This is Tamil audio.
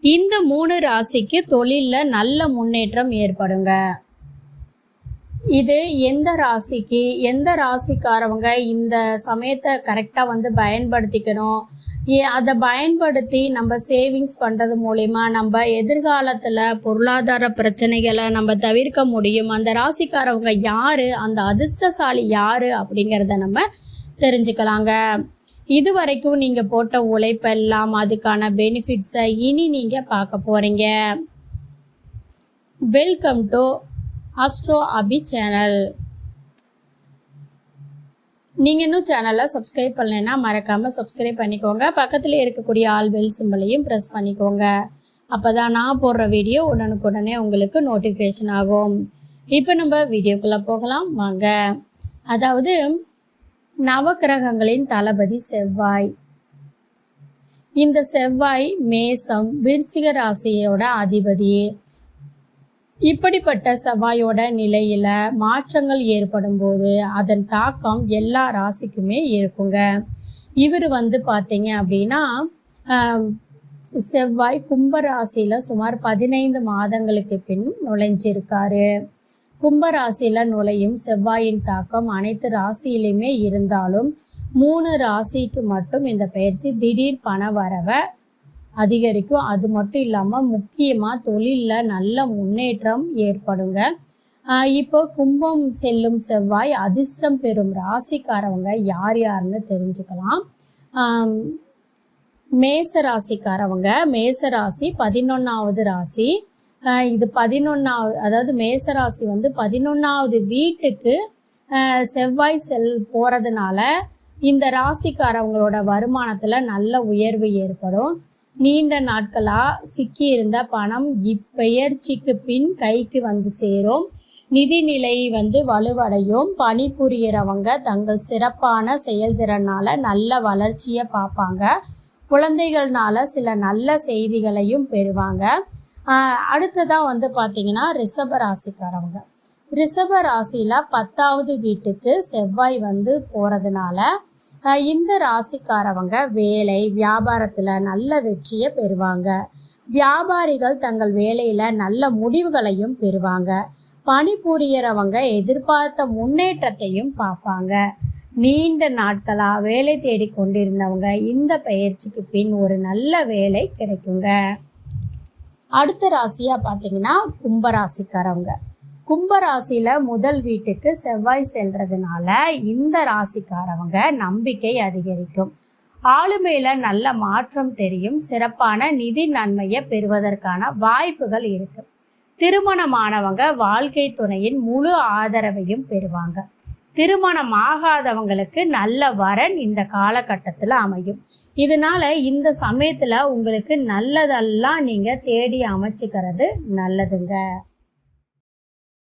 இந்த மூணு ராசிக்கு தொழிலில் நல்ல முன்னேற்றம் ஏற்படுங்க. இது எந்த ராசிக்கு எந்த ராசிக்காரவங்க இந்த சமயத்தை கரெக்டாக வந்து பயன்படுத்திக்கணும்? ஏ- அதை பயன்படுத்தி நம்ம சேவிங்ஸ் பண்ணுறது மூலிமா நம்ம எதிர்காலத்தில் பொருளாதார பிரச்சனைகளை நம்ம தவிர்க்க முடியும். அந்த ராசிக்காரவங்க யார் அந்த அதிர்ஷ்டசாலி யார் அப்படிங்கிறத நம்ம தெரிஞ்சுக்கலாங்க. இது வரைக்கும் நீங்கள் போட்ட உழைப்பெல்லாம் அதுக்கான பெனிஃபிட்ஸை இனி நீங்கள் பார்க்க போகிறீங்க welcome to Astro Abhi channel நீங்கள் இன்னும் சேனலை சப்ஸ்கிரைப் பண்ணலைன்னா மறக்காமல் சப்ஸ்கிரைப் பண்ணிக்கோங்க. பக்கத்தில் இருக்கக்கூடிய ஆல் பெல் சிம்பிளையும் ப்ரெஸ் பண்ணிக்கோங்க. அப்போ தான் நான் போடுற வீடியோ உடனுக்குடனே உங்களுக்கு நோட்டிஃபிகேஷன் ஆகும். இப்போ நம்ம வீடியோக்குள்ளே போகலாம். வாங்க. அதாவது நவக்கிரகங்களின் தளபதி செவ்வாய். இந்த செவ்வாய் மேசம் விருச்சிக ராசியோட அதிபதி. இப்படிப்பட்ட செவ்வாயோட நிலையில மாற்றங்கள் ஏற்படும் போது அதன் தாக்கம் எல்லா ராசிக்குமே இருக்குங்க. இவர் வந்து பார்த்தீங்க அப்படின்னா செவ்வாய் கும்ப ராசியில சுமார் பதினைந்து மாதங்களுக்கு பின் நுழைஞ்சிருக்காரு. கும்ப ராசியில நுழையும் செவ்வாயின் தாக்கம் அனைத்து ராசியிலுமே இருந்தாலும் மூணு ராசிக்கு மட்டும் இந்த பயிற்சி திடீர் பண வரவை அதிகரிக்கும். அது மட்டும் இல்லாமல் முக்கியமாக தொழிலில் நல்ல முன்னேற்றம் ஏற்படுங்க. இப்போ கும்பம் செல்லும் செவ்வாய் அதிர்ஷ்டம் பெறும் ராசிக்காரவங்க யார் யாருன்னு தெரிஞ்சுக்கலாம். மேச ராசிக்காரவங்க. மேச ராசி பதினொன்றாவது ராசி. இது பதினொன்றாவது அதாவது மேச ராசி வந்து பதினொன்றாவது வீட்டுக்கு செவ்வாய் செல் போகிறதுனால இந்த ராசிக்காரவங்களோட வருமானத்தில் நல்ல உயர்வு ஏற்படும். நீண்ட நாட்களாக சிக்கியிருந்த பணம் இப்பெயர்ச்சிக்கு பின் கைக்கு வந்து சேரும். நிதிநிலை வந்து வலுவடையும். பணிபுரியறவங்க தங்கள் சிறப்பான செயல்திறனால நல்ல வளர்ச்சியை பார்ப்பாங்க. குழந்தைகள்னால சில நல்ல செய்திகளையும் பெறுவாங்க. அடுத்ததாக வந்து பார்த்தீங்கன்னா ரிஷப ராசிக்காரவங்க. ரிஷப ராசியில் பத்தாவது வீட்டுக்கு செவ்வாய் வந்து போகிறதுனால இந்த ராசிக்காரவங்க வேலை வியாபாரத்தில் நல்ல வெற்றியை பெறுவாங்க. வியாபாரிகள் தங்கள் வேலையில் நல்ல முடிவுகளையும் பெறுவாங்க. பணிபுரியறவங்க எதிர்பார்த்த முன்னேற்றத்தையும் பார்ப்பாங்க. நீண்ட நாட்களாக வேலை தேடி கொண்டிருந்தவங்க இந்த பயிற்சிக்கு பின் ஒரு நல்ல வேலை கிடைக்குங்க. அடுத்த ராசியா பார்த்தீங்கன்னா கும்பராசிக்காரவங்க. கும்பராசியில முதல் வீட்டுக்கு செவ்வாய் செல்றதுனால இந்த ராசிக்காரவங்க நம்பிக்கை அதிகரிக்கும். ஆளுமையில நல்ல மாற்றம் தெரியும். சிறப்பான நிதி நன்மையை பெறுவதற்கான வாய்ப்புகள் இருக்கு. திருமணமானவங்க வாழ்க்கை துணையின் முழு ஆதரவையும் பெறுவாங்க. திருமணம் ஆகாதவங்களுக்கு நல்ல வரன் இந்த காலகட்டத்தில் அமையும். இதனால இந்த சமயத்தில் உங்களுக்கு நல்லதெல்லாம் நீங்கள் தேடி அமைச்சுக்கிறது நல்லதுங்க.